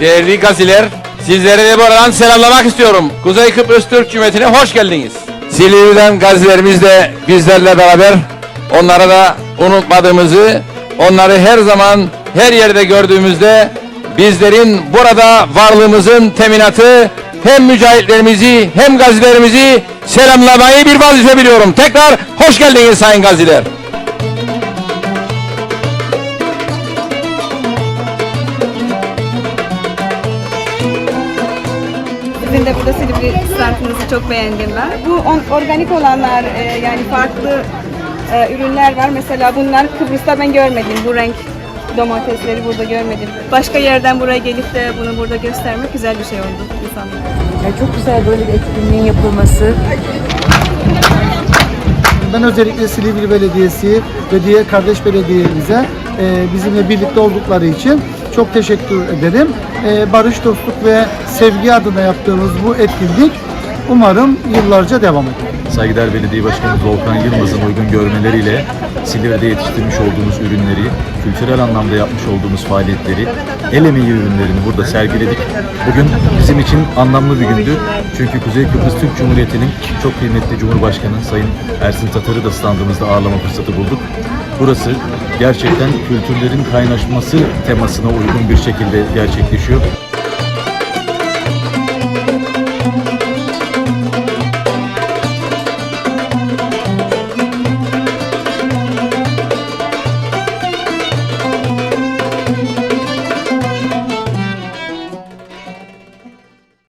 Değerli gaziler, sizleri de buradan selamlamak istiyorum. Kuzey Kıbrıs Türk Cumhuriyeti'ne hoş geldiniz. Silivri'den gazilerimiz de bizlerle beraber onlara da unutmadığımızı, onları her zaman her yerde gördüğümüzde bizlerin burada varlığımızın teminatı hem mücahitlerimizi hem gazilerimizi selamlamayı bir vazife biliyorum. Tekrar hoş geldiniz sayın gaziler. Sizin de burada Silivri standınızı çok beğendim ben. Bu on- organik olanlar e, yani farklı e, ürünler var. Mesela bunlar Kıbrıs'ta ben görmedim. Bu renk domatesleri burada görmedim. Başka yerden buraya gelip de bunu burada göstermek güzel bir şey oldu insanlara. Ya çok güzel böyle bir etkinliğin yapılması. Ben özellikle Silivri Belediyesi ve diğer kardeş belediyemize e, bizimle birlikte oldukları için çok teşekkür ederim. E, barış, dostluk ve sevgi adına yaptığımız bu etkinlik umarım yıllarca devam eder. Saygıdeğer Belediye Başkanımız Volkan Yılmaz'ın uygun görmeleriyle Silivri'de yetiştirmiş olduğumuz ürünleri, kültürel anlamda yapmış olduğumuz faaliyetleri, el emeği ürünlerini burada sergiledik. Bugün bizim için anlamlı bir gündü. Çünkü Kuzey Kıbrıs Türk Cumhuriyeti'nin çok kıymetli Cumhurbaşkanı Sayın Ersin Tatar'ı da standımızda ağırlama fırsatı bulduk. Burası gerçekten kültürlerin kaynaşması temasına uygun bir şekilde gerçekleşiyor.